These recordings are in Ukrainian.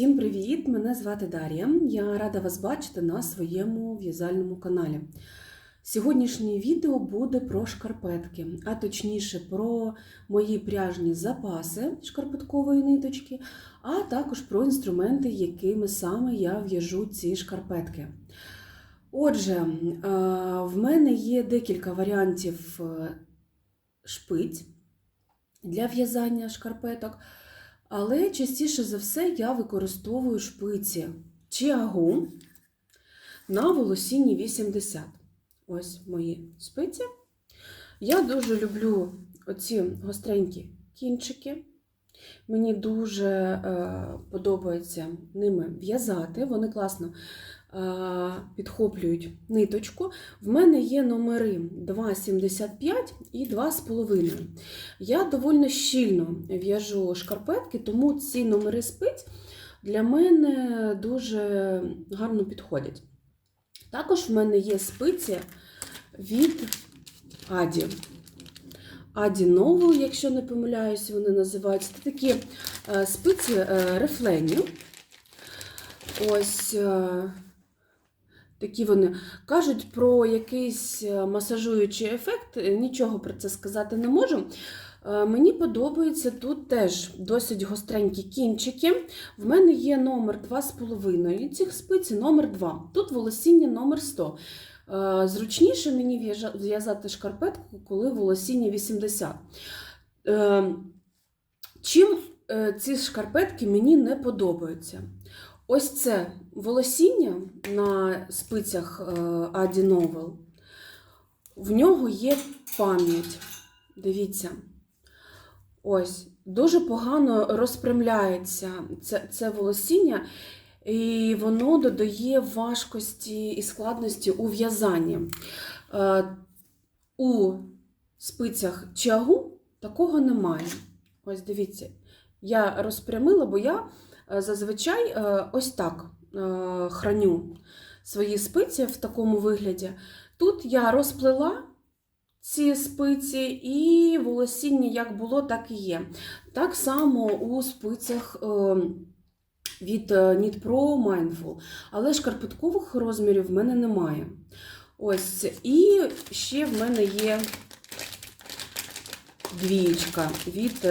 Всім привіт! Мене звати Дар'я. Я рада вас бачити на своєму в'язальному каналі. Сьогоднішнє відео буде про шкарпетки, а точніше про мої пряжні запаси шкарпеткової ниточки, а також про інструменти, якими саме я в'яжу ці шкарпетки. Отже, е, в мене є декілька варіантів е, шпиць для в'язання шкарпеток. Але частіше за все я використовую шпиці Чіагу на волосінні 80. Ось мої спиці. Я дуже люблю оці гостренькі кінчики. Мені дуже е, подобається ними в'язати. Вони класно підхоплюють ниточку. В мене є номери 2,75 і 2,5. Я доволі щільно в'яжу шкарпетки, тому ці номери спиць для мене дуже гарно підходять. Також в мене є спиці від Аді. Аді Нову, якщо не помиляюсь, вони називаються. Це такі е, спиці е, рефлені. Ось е, такі вони кажуть про якийсь е, масажуючий ефект. Нічого про це сказати не можу. Е, Мені подобається тут теж досить гостренькі кінчики. В мене є номер 2,5 цих спиць, номер 2. Тут волосіння номер 100. Е, Зручніше мені в'язати шкарпетку, коли волосіння 80. Е, Чим е, ці шкарпетки мені не подобаються? Ось це волосіння на спицях е, Аді Новел. В нього є пам'ять. Дивіться. Ось, дуже погано розпрямляється це, це волосіння, і воно додає важкості і складності у в'язанні. Е, у спицях чагу такого немає. Ось дивіться, я розпрямила, бо я зазвичай е, ось так е, храню свої спиці в такому вигляді. Тут я розплела ці спиці, і волосіння як було, так і є. Так само у спицях е, від е, Knit Pro Mindful, але шкарпеткових розмірів в мене немає. Ось, і ще в мене є двієчка від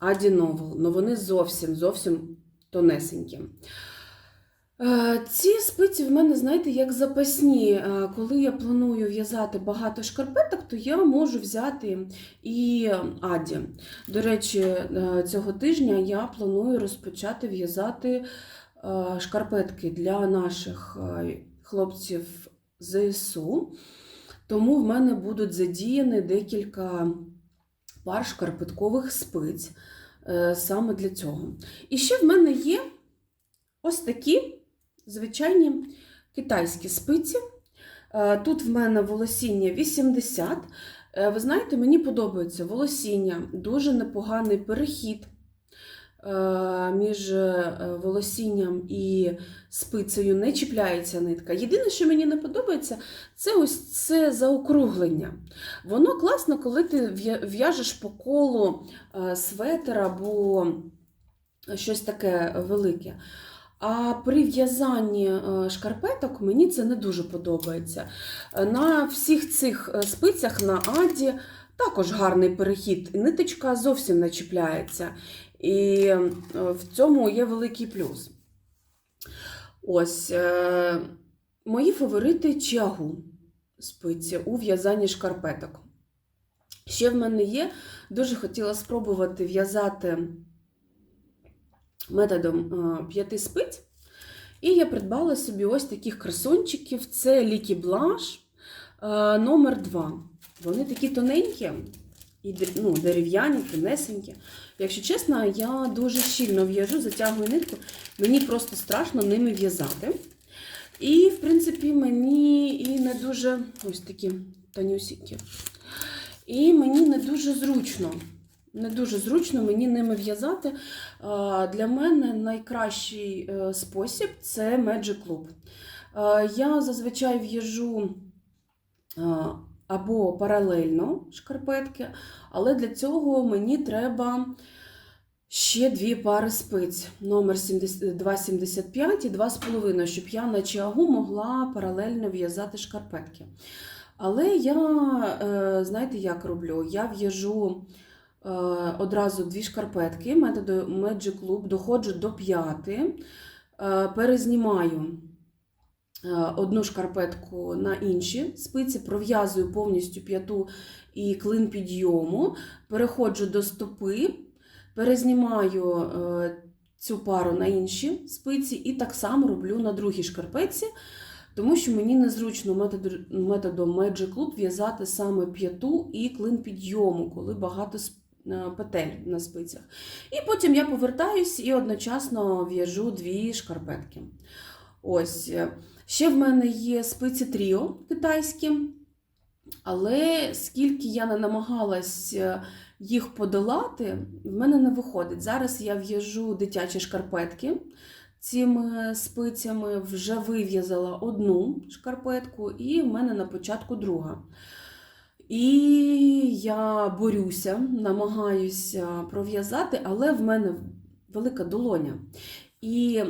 Аді Новел. Ну вони зовсім зовсім тонесенькі. Е, Ці спиці в мене, знаєте, як запасні. Е, Коли я планую в'язати багато шкарпеток, то я можу взяти і Аді. До речі, е, цього тижня я планую розпочати в'язати шкарпетки для наших хлопців ЗСУ. Тому в мене будуть задіяні декілька пар шкарпеткових спиць е, саме для цього. І ще в мене є ось такі звичайні китайські спиці. Е, Тут в мене волосіння 80. Е, Ви знаєте, мені подобається волосіння, дуже непоганий перехід між е, волосінням і спицею не чіпляється нитка. Єдине, що мені не подобається, це ось це заокруглення. Воно класно, коли ти в'яжеш по колу е, светр або щось таке велике. А при в'язанні е, шкарпеток мені це не дуже подобається. Е, На всіх цих е, спицях на аді також гарний перехід. Ниточка зовсім не чіпляється. І е, в цьому є великий плюс. Ось е, мої фаворити чагу спиці у в'язанні шкарпеток. Ще в мене є, дуже хотіла спробувати в'язати методом е, п'яти спиць. І я придбала собі ось таких красончиків. Це Лікі Блаш номер 2 Вони такі тоненькі і ну, дерев'яні, тонесенькі. Якщо чесно, я дуже щільно в'яжу, затягую нитку. Мені просто страшно ними в'язати. І, в принципі, мені і не дуже ось такі тонюсінькі. І мені не дуже зручно. Не дуже зручно мені ними в'язати. Для мене найкращий е, спосіб це Magic. Е, Я зазвичай в'яжу або паралельно шкарпетки, але для цього мені треба ще дві пари спиць номер 2,75 і 2,5, щоб я на чагу могла паралельно в'язати шкарпетки. Але я, е, знаєте, як роблю? Я в'яжу е, одразу дві шкарпетки методою Magic Loop, доходжу до п'яти, е, перезнімаю одну шкарпетку на інші спиці, пров'язую повністю п'яту і клин підйому, переходжу до стопи, перезнімаю е, цю пару на інші спиці і так само роблю на другій шкарпетці, тому що мені незручно методом Magic Loop в'язати саме п'яту і клин підйому, коли багато е, петель на спицях. І потім я повертаюсь і одночасно в'яжу дві шкарпетки. Ось. Ще в мене є спиці тріо китайські, але скільки я не намагалась е, їх подолати, в мене не виходить. Зараз я в'яжу дитячі шкарпетки цими спицями, вже вив'язала одну шкарпетку, і в мене на початку друга. І я борюся, намагаюся пров'язати, але в мене велика долоня. І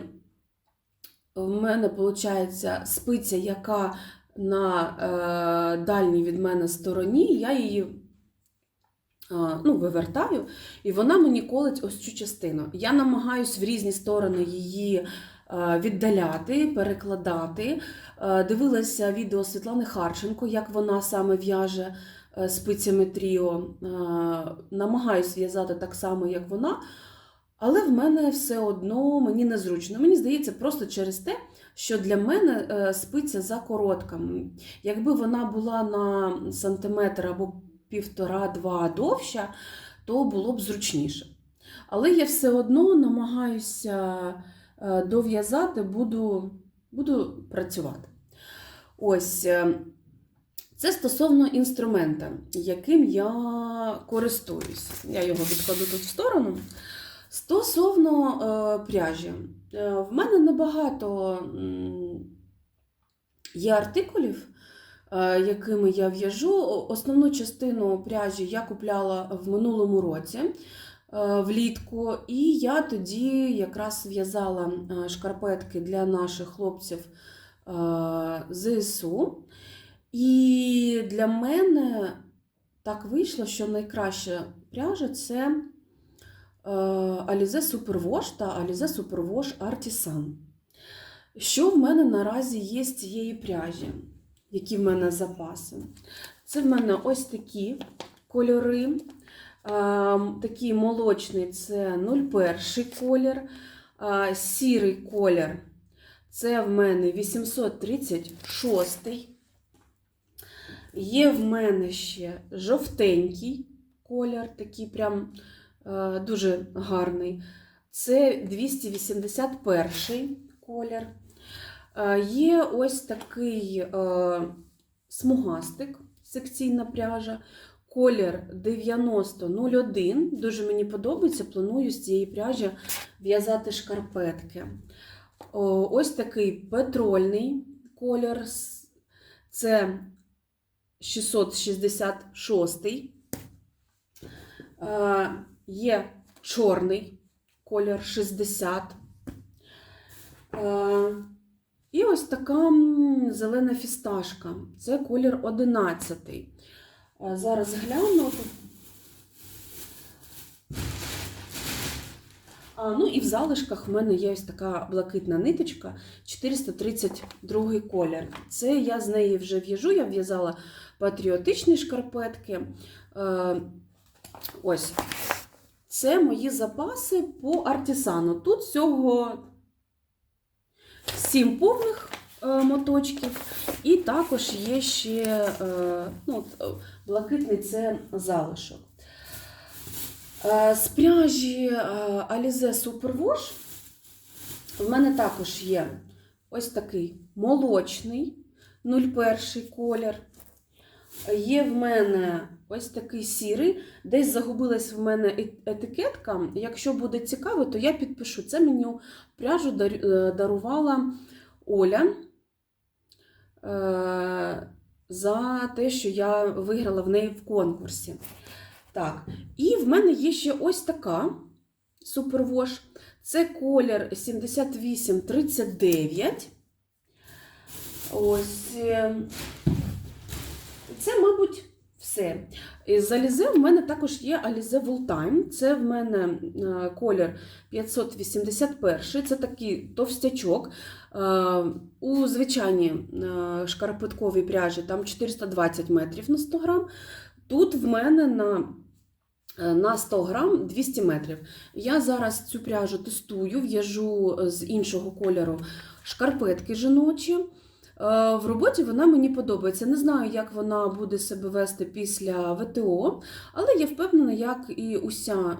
в мене виходить спиця, яка на е, дальній від мене стороні, я її е, ну, вивертаю, і вона мені колить ось цю частину. Я намагаюсь в різні сторони її е, віддаляти, перекладати. Е, дивилася відео Світлани Харченко, як вона саме в'яже спицями тріо. Намагаюсь в'язати так само, як вона. Але в мене все одно мені незручно. Мені здається, просто через те, що для мене е, спиця закоротка. Якби вона була на сантиметр або півтора-два довша, то було б зручніше. Але я все одно намагаюся е, дов'язати, буду, буду працювати. Ось. е, Це стосовно інструмента, яким я користуюсь. Я його відкладу тут в сторону. Стосовно е, пряжі, е, в мене небагато є артикулів, е, якими я в'яжу. Основну частину пряжі я купляла в минулому році влітку, і я тоді якраз в'язала шкарпетки для наших хлопців ЗСУ. І для мене так вийшло, що найкраща пряжа це. Е, Alize Superwash та Alize Superwash Artisan. Що в мене наразі є з цієї пряжі? Які в мене запаси? Це в мене ось такі кольори. Е, Такий молочний це 01 колір, е, сірий колір це в мене 836. Є в мене ще жовтенький колір, такий прям дуже гарний. Це 281 колір. Е, Є ось такий е, смугастик, секційна пряжа, колір 9001. Дуже мені подобається, планую з цієї пряжі в'язати шкарпетки. Ось такий петрольний колір. Це 666. Є чорний колір 60. Е, І ось така зелена фісташка. Це колір 11. Е, Зараз гляну. А, ну і в залишках в мене є ось така блакитна ниточка 432 колір. Це я з неї вже в'яжу, я в'язала патріотичні шкарпетки. Е, ось. Це мої запаси по артисану. Тут всього 7 повних е, моточків, і також є ще е, ну, е, блакитний це залишок. З пряжі Alize Superwash в мене також є ось такий молочний 01 колір. Є в мене ось такий сірий, десь загубилась в мене е- етикетка. Якщо буде цікаво, то я підпишу. Це мені пряжу е, дарувала Оля е, за те, що я виграла в неї в конкурсі. Так, і в мене є ще ось така Супервош. Це колір 7839. Ось. Це, мабуть, все. З Alize в мене також є Alize Fulltime. Це в мене е, колір 581. Це такий товстячок. Е, У звичайній е, шкарпетковій пряжі там 420 метрів на 100 грам. Тут в мене на на 100 грам 200 метрів. Я зараз цю пряжу тестую, в'яжу з іншого кольору шкарпетки жіночі. Е, В роботі вона мені подобається. Не знаю, як вона буде себе вести після ВТО, але я впевнена, як і уся е,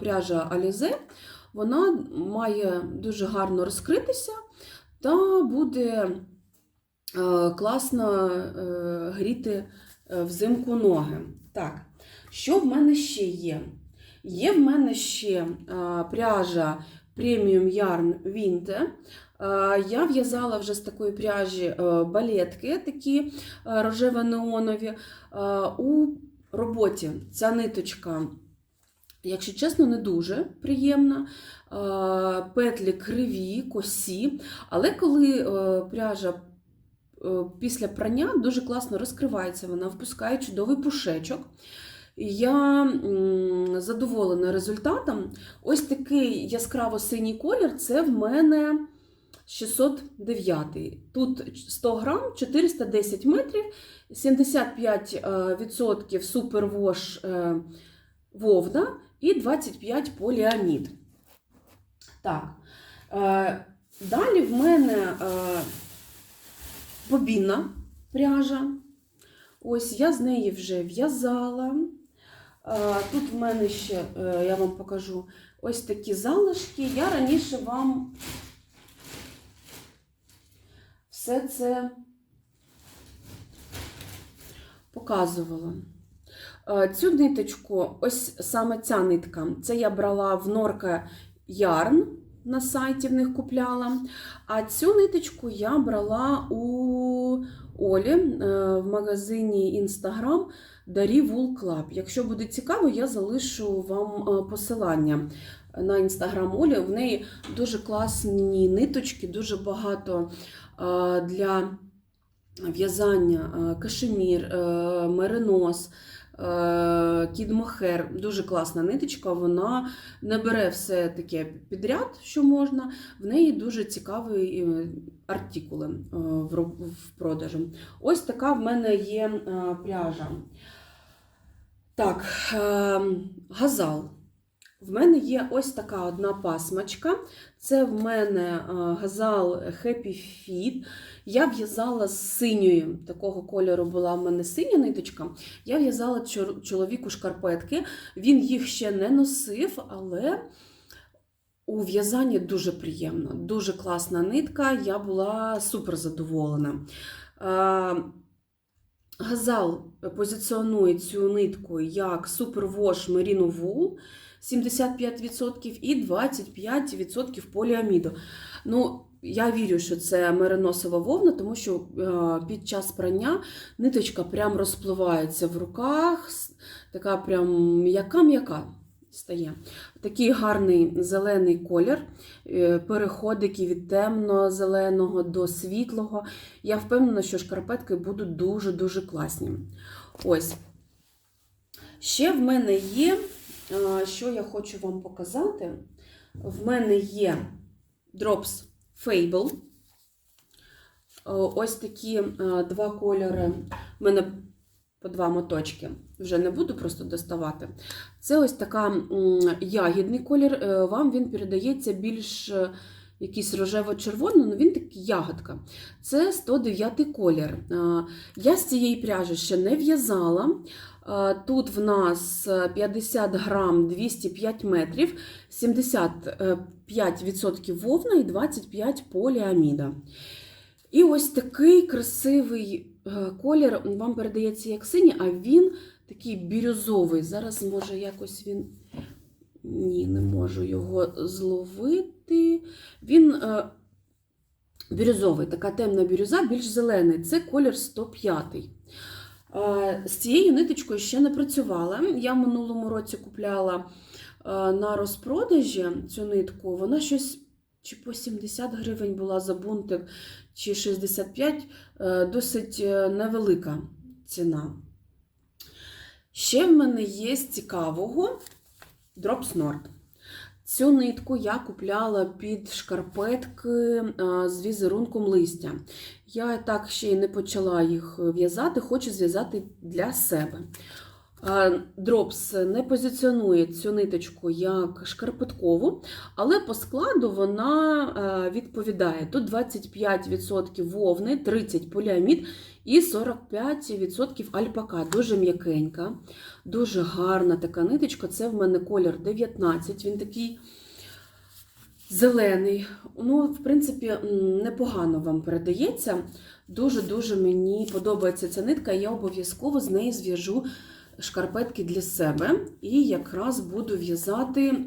пряжа Alize, вона має дуже гарно розкритися та буде е, класно гріти взимку ноги. Так, що в мене ще є? Є в мене ще пряжа Premium Yarn Winter. Е, Я в'язала вже з такої пряжі е, балетки, такі е, рожево-неонові. У роботі ця ниточка, якщо чесно, не дуже приємна. Петлі криві, косі, але коли пряжа після прання дуже класно розкривається, вона впускає чудовий пушечок. Я задоволена результатом. Ось такий яскраво-синій колір це в мене 609. Тут 100 грам, 410 метрів, 75% супервош е, вовна і 25 поліамід. Так. Е, Далі в мене е, бобінна пряжа. Ось я з неї вже в'язала. Е, Тут в мене ще, е, я вам покажу, ось такі залишки. Я раніше вам все це показувала. Е, Цю ниточку, ось саме ця нитка, це я брала в Норка Ярн на сайті в них купляла. А цю ниточку я брала у Олі е, в магазині Instagram Дарі Wool Club. Якщо буде цікаво, я залишу вам е, посилання на інстаграм Олі. В неї дуже класні ниточки, дуже багато для в'язання е, кашемір, е, меринос. е, Кідмохер, дуже класна ниточка, вона не бере все таке підряд, що можна. В неї дуже цікаві е, артикули е, в продажу. Ось така в мене є е, пряжа. Так, е, газал. В мене є ось така одна пасмачка. Це в мене е, газал Happy Fit. Я в'язала з синьою, такого кольору була в мене синя ниточка. Я в'язала чоловіку шкарпетки. Він їх ще не носив, але у в'язанні дуже приємно, дуже класна нитка. Я була супер задоволена. Е, Газал позиціонує цю нитку як Superwash Merino Wool 75% і 25% поліаміду. Ну, я вірю, що це мериносова вовна, тому що е, під час прання ниточка прям розпливається в руках, така прям м'яка-м'яка стає. Такий гарний зелений колір, е, переходики від темно-зеленого до світлого. Я впевнена, що шкарпетки будуть дуже-дуже класні. Ось. Ще в мене є, що я хочу вам показати. В мене є Drops Fable. Ось такі два кольори. У мене по два моточки. Вже не буду просто доставати. Це ось така ягідний колір. Е, Вам він передається більш якийсь рожево-червоний, але він такий ягодка. Це 109 колір. Е, Я з цієї пряжі ще не в'язала. Е, Тут в нас е, 50 грам 205 метрів, 75% вовна і 25 поліаміда. І ось такий красивий е, колір вам передається як синій, а він такий бірюзовий. Зараз, може, якось він. Ні, не можу його зловити. Він е, бірюзовий, така темна бірюза, більш зелений. Це колір 105. Е, З цією ниточкою ще не працювала. Я в минулому році купляла на розпродажі цю нитку, вона щось чи по 70 гривень була за бунтик, чи 65, е, досить е, невелика ціна. Ще в мене є цікавого Drops. Цю нитку я купляла під шкарпетки з візерунком листя. Я так ще й не почала їх в'язати, хочу зв'язати для себе. Е, Дропс не позиціонує цю ниточку як шкарпеткову, але по складу вона е, відповідає. Тут 25% вовни, 30% поліамід і 45% альпака. Дуже м'якенька, дуже гарна така ниточка. Це в мене колір 19, він такий зелений. Ну, в принципі, непогано вам передається. Дуже-дуже мені подобається ця нитка, я обов'язково з неї зв'яжу шкарпетки для себе. І якраз буду в'язати е,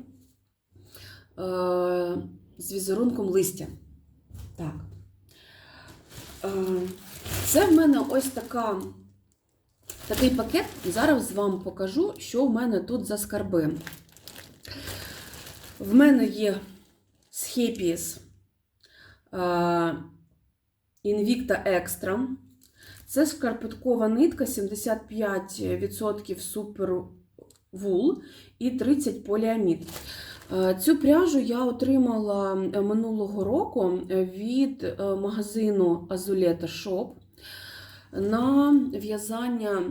з візерунком листя. Так. Е, це в мене ось така, такий пакет. Зараз вам покажу, що в мене тут за скарби. В мене є Happies е, Invicta Extra. Це шкарпеткова нитка 75% супер вул і 30 поліамід. Е, Цю пряжу я отримала е, минулого року від е, магазину Azuleta Shop на в'язання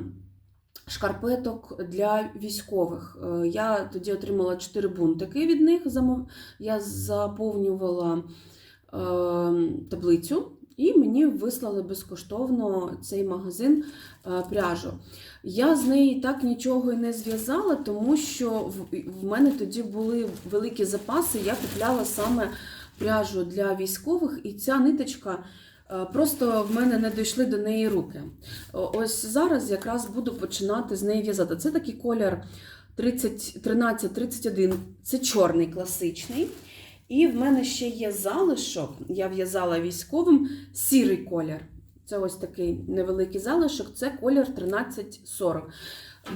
шкарпеток для військових. Я тоді отримала 4 бунтики від них. Я заповнювала е, таблицю. І мені вислали безкоштовно цей магазин е, пряжу. Я з неї так нічого і не зв'язала, тому що в, мене тоді були великі запаси. Я купляла саме пряжу для військових, і ця ниточка е, просто в мене не дійшли до неї руки. Ось зараз якраз буду починати з неї в'язати. Це такий колір 30, 13-31, це чорний класичний. І в мене ще є залишок, я в'язала військовим сірий колір. Це ось такий невеликий залишок, це колір 1340.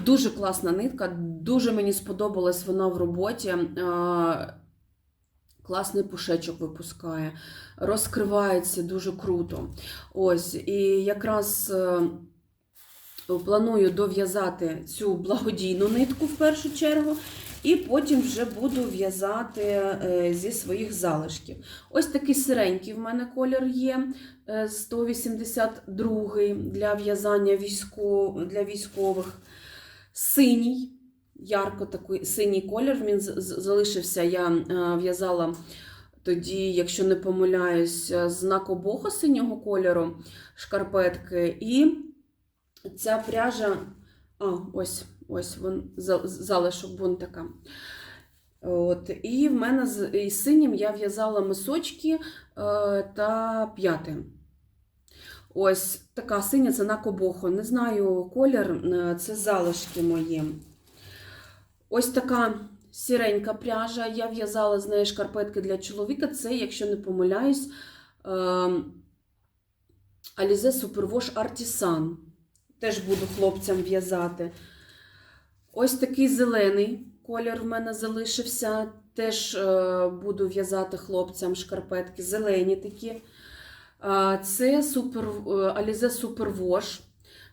Дуже класна нитка, дуже мені сподобалась вона в роботі. Класний пушечок випускає, розкривається дуже круто. Ось, і якраз е, планую дов'язати цю благодійну нитку в першу чергу. І потім вже буду в'язати е, зі своїх залишків. Ось такий сиренький в мене колір є, е, 182 для в'язання для військових. Синій, ярко такий синій колір. Він залишився. Я е, в'язала тоді, якщо не помиляюсь, знак обоху синього кольору шкарпетки. І ця пряжа. А, ось. Ось за- залишок бунтика. От, і в мене з із синім я в'язала мисочки е, та п'яти. Ось така синя це на кобоху. Не знаю колір, е, це залишки мої. Ось така сіренька пряжа. Я в'язала з неї шкарпетки для чоловіка. Це, якщо не помиляюсь, е, Alize Superwash Artisan. Теж буду хлопцям в'язати. Ось такий зелений колір в мене залишився. Теж е, буду в'язати хлопцям шкарпетки. Зелені такі. Це супер, е, Alize Super Wash.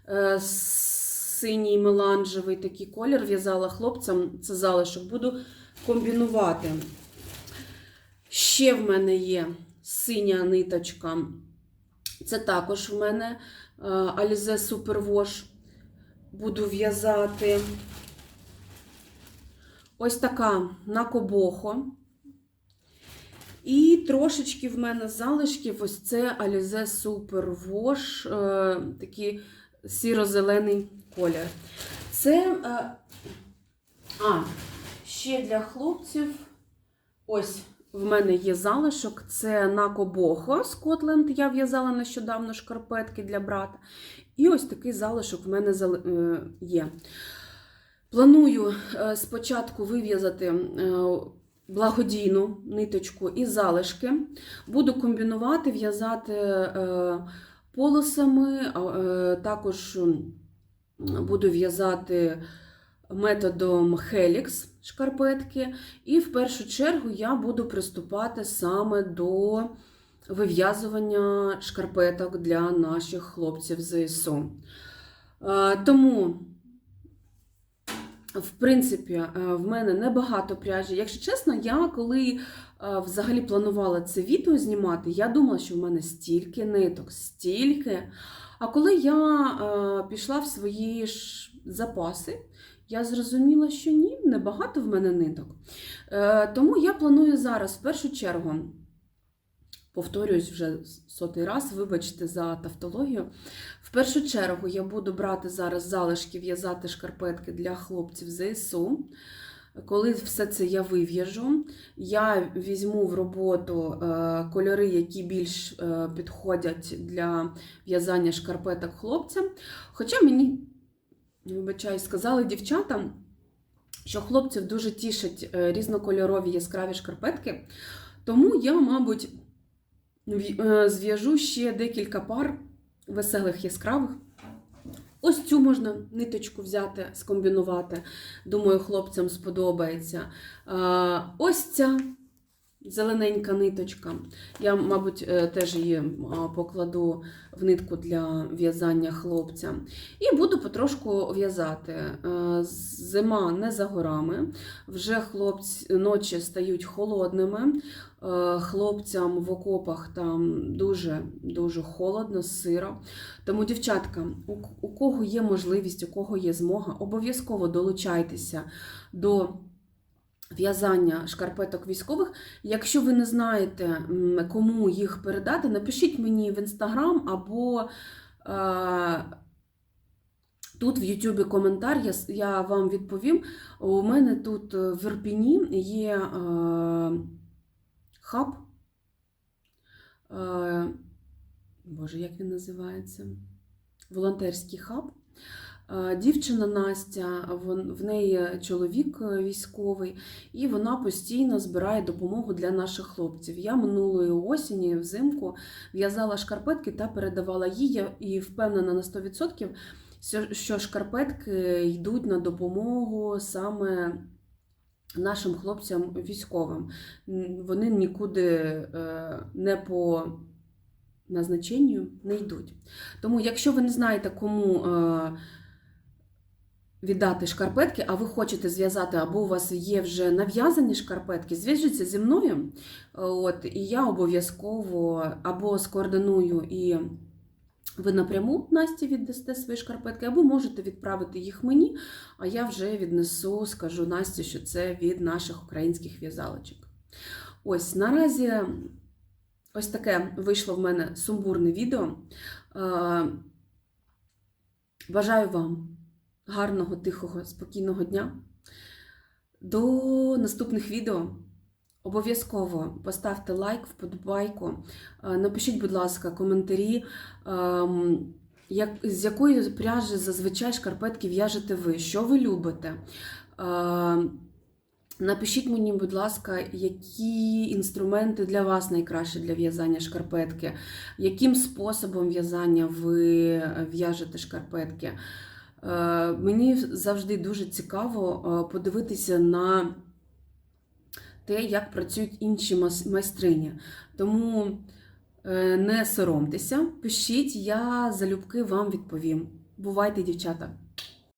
Е, Синій меланжевий такий колір в'язала хлопцям. Це залишок. Буду комбінувати. Ще в мене є синя ниточка. Це також в мене Alize Super Wash. Буду в'язати. Ось така на кобохо. І трошечки в мене залишків ось це Alize Super Wash, е, такий сіро-зелений колір. Це, е, а, ще для хлопців, ось в мене є залишок, це на кобохо Скотленд. Я в'язала нещодавно шкарпетки для брата. І ось такий залишок в мене е, є. Планую е, спочатку вив'язати е, благодійну ниточку і залишки. Буду комбінувати, в'язати е, полосами, також буду в'язати методом Helix шкарпетки, і в першу чергу я буду приступати саме до вив'язування шкарпеток для наших хлопців ЗСУ. Тому, в принципі, е, в мене небагато пряжі. Якщо чесно, я коли е, взагалі планувала це відео знімати, я думала, що в мене стільки ниток, стільки. А коли я е, пішла в свої ж запаси, я зрозуміла, що ні, небагато в мене ниток. Тому я планую зараз в першу чергу, повторююсь вже сотий раз, вибачте за тавтологію. В першу чергу я буду брати зараз залишки в'язати шкарпетки для хлопців ЗСУ. Коли все це я вив'яжу, я візьму в роботу е, кольори, які більш е, підходять для в'язання шкарпеток хлопцям. Хоча мені, вибачаю, сказали дівчатам, що хлопців дуже тішать е, різнокольорові яскраві шкарпетки, тому я, мабуть, зв'яжу ще декілька пар веселих яскравих. Ось цю можна ниточку взяти, скомбінувати. Думаю, хлопцям сподобається. Е, Ось ця зелененька ниточка. Я, мабуть, е, теж її покладу в нитку для в'язання хлопця. І буду потрошку в'язати. Е, Зима не за горами. Вже хлопці ночі стають холодними. Е, Хлопцям в окопах там дуже дуже холодно, сиро. Тому, дівчатка, у кого є можливість, у кого є змога, обов'язково долучайтеся до в'язання шкарпеток військових. Якщо ви не знаєте, кому їх передати, напишіть мені в інстаграм або е, тут в Ютубі коментар, я, я вам відповім. У мене тут е, в Ірпіні є е, хаб. Е, Боже, як він називається? Волонтерський хаб. Е, Дівчина Настя, в неї чоловік е, військовий, і вона постійно збирає допомогу для наших хлопців. Я минулої осені, взимку, в'язала шкарпетки та передавала їй і впевнена на 100%, що- шкарпетки йдуть на допомогу саме нашим хлопцям військовим. Вони нікуди е, не по назначенню не йдуть. Тому, якщо ви не знаєте, кому віддати шкарпетки, а ви хочете зв'язати, або у вас є вже нав'язані шкарпетки, зв'яжіться зі мною. От, і я обов'язково або скоординую і ви напряму Насті віддасте свої шкарпетки, або можете відправити їх мені, а я вже віднесу, скажу Насті, що це від наших українських в'язалочок. Ось наразі ось таке вийшло в мене сумбурне відео. Е, Бажаю вам гарного, тихого, спокійного дня. До наступних відео. Обов'язково поставте лайк, вподобайку. Е, Напишіть, будь ласка, коментарі, ем, як, з якої пряжі зазвичай шкарпетки в'яжете ви, що ви любите. Е, Напишіть мені, будь ласка, які інструменти для вас найкраще для в'язання шкарпетки, яким способом в'язання ви е, в'яжете шкарпетки. Е, Мені завжди дуже цікаво е, подивитися на те, як працюють інші майстрині. Тому е, не соромтеся, пишіть, я залюбки вам відповім. Бувайте, дівчата!